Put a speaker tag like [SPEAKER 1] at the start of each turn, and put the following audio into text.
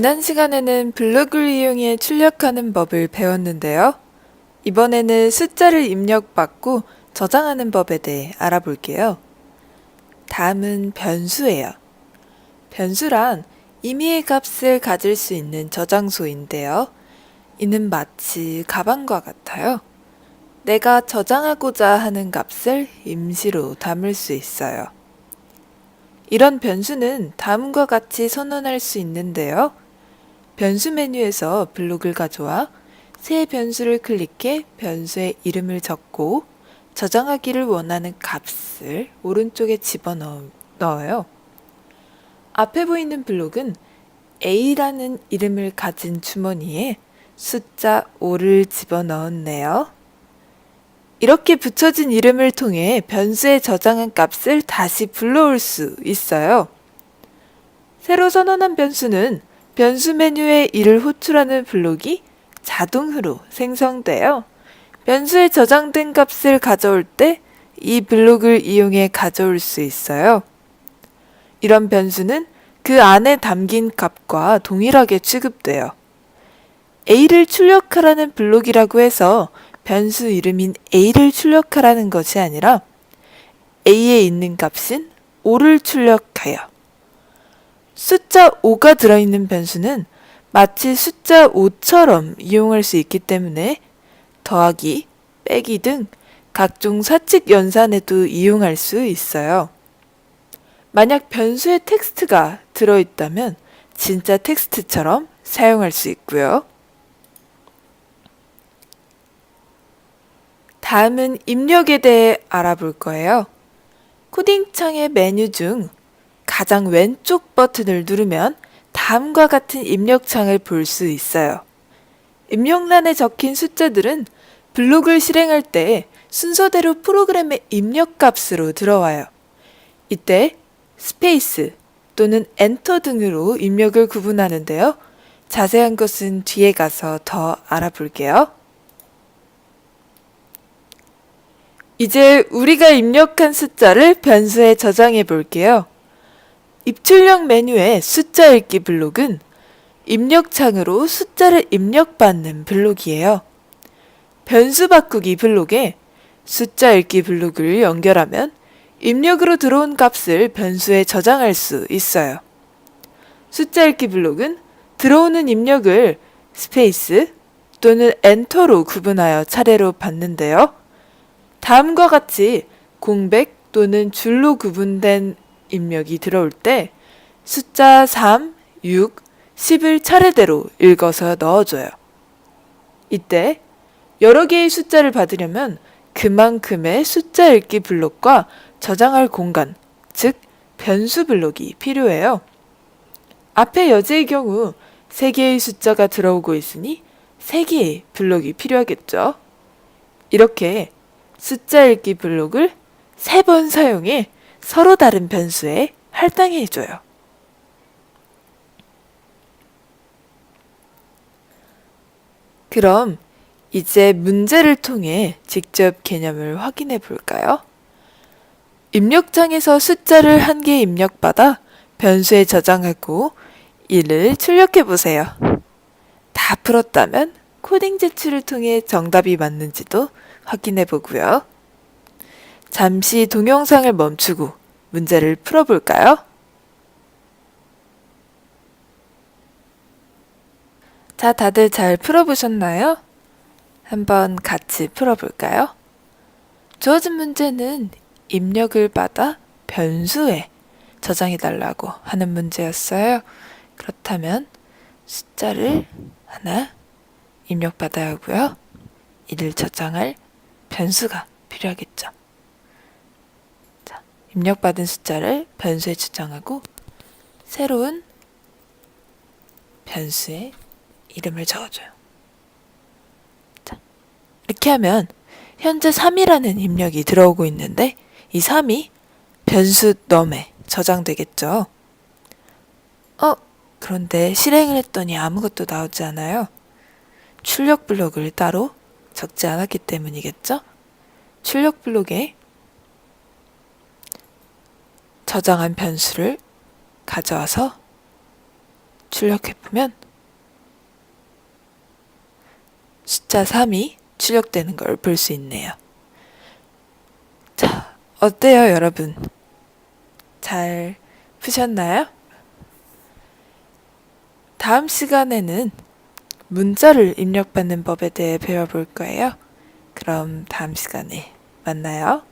[SPEAKER 1] 지난 시간에는 블로그를 이용해 출력하는 법을 배웠는데요. 이번에는 숫자를 입력받고 저장하는 법에 대해 알아볼게요. 다음은 변수예요. 변수란 임의의 값을 가질 수 있는 저장소인데요. 이는 마치 가방과 같아요. 내가 저장하고자 하는 값을 임시로 담을 수 있어요. 이런 변수는 다음과 같이 선언할 수 있는데요. 변수 메뉴에서 블록을 가져와 새 변수를 클릭해 변수의 이름을 적고 저장하기를 원하는 값을 오른쪽에 집어넣어요. 앞에 보이는 블록은 A라는 이름을 가진 주머니에 숫자 5를 집어넣었네요. 이렇게 붙여진 이름을 통해 변수에 저장한 값을 다시 불러올 수 있어요. 새로 선언한 변수는 변수 메뉴에 이를 호출하는 블록이 자동으로 생성돼요. 변수에 저장된 값을 가져올 때 이 블록을 이용해 가져올 수 있어요. 이런 변수는 그 안에 담긴 값과 동일하게 취급돼요. A를 출력하라는 블록이라고 해서 변수 이름인 A를 출력하라는 것이 아니라 A에 있는 값인 5를 출력하여 숫자 5가 들어있는 변수는 마치 숫자 5처럼 이용할 수 있기 때문에 더하기, 빼기 등 각종 사칙 연산에도 이용할 수 있어요. 만약 변수에 텍스트가 들어있다면 진짜 텍스트처럼 사용할 수 있고요. 다음은 입력에 대해 알아볼 거예요. 코딩 창의 메뉴 중 가장 왼쪽 버튼을 누르면 다음과 같은 입력 창을 볼 수 있어요. 입력란에 적힌 숫자들은 블록을 실행할 때 순서대로 프로그램의 입력 값으로 들어와요. 이때 스페이스 또는 엔터 등으로 입력을 구분하는데요. 자세한 것은 뒤에 가서 더 알아볼게요. 이제 우리가 입력한 숫자를 변수에 저장해 볼게요. 입출력 메뉴의 숫자 읽기 블록은 입력창으로 숫자를 입력받는 블록이에요. 변수 바꾸기 블록에 숫자 읽기 블록을 연결하면 입력으로 들어온 값을 변수에 저장할 수 있어요. 숫자 읽기 블록은 들어오는 입력을 스페이스 또는 엔터로 구분하여 차례로 받는데요. 다음과 같이 공백 또는 줄로 구분된 입력이 들어올 때 숫자 3, 6, 10을 차례대로 읽어서 넣어줘요. 이때 여러 개의 숫자를 받으려면 그만큼의 숫자 읽기 블록과 저장할 공간, 즉 변수 블록이 필요해요. 앞의 여제의 경우 3개의 숫자가 들어오고 있으니 3개의 블록이 필요하겠죠. 이렇게 숫자 읽기 블록을 세번 사용해 서로 다른 변수에 할당해 줘요. 그럼 이제 문제를 통해 직접 개념을 확인해 볼까요? 입력창에서 숫자를 한 개 입력받아 변수에 저장하고 이를 출력해 보세요. 다 풀었다면 코딩 제출을 통해 정답이 맞는지도 확인해 보고요. 잠시 동영상을 멈추고 문제를 풀어볼까요? 자, 다들 잘 풀어보셨나요? 한번 같이 풀어볼까요? 주어진 문제는 입력을 받아 변수에 저장해달라고 하는 문제였어요. 그렇다면 숫자를 하나 입력받아야 하고요. 이를 저장할 변수가 필요하겠죠. 자, 입력받은 숫자를 변수에 저장하고 새로운 변수에 이름을 적어줘요. 자, 이렇게 하면 현재 3이라는 입력이 들어오고 있는데 이 3이 변수 넘에 저장되겠죠. 어, 그런데 실행을 했더니 아무것도 나오지 않아요. 출력 블록을 따로 적지 않았기 때문이겠죠? 출력 블록에 저장한 변수를 가져와서 출력해보면 숫자 3이 출력되는 걸 볼 수 있네요. 자, 어때요, 여러분? 잘 푸셨나요? 다음 시간에는 문자를 입력받는 법에 대해 배워볼 거예요. 그럼 다음 시간에 만나요.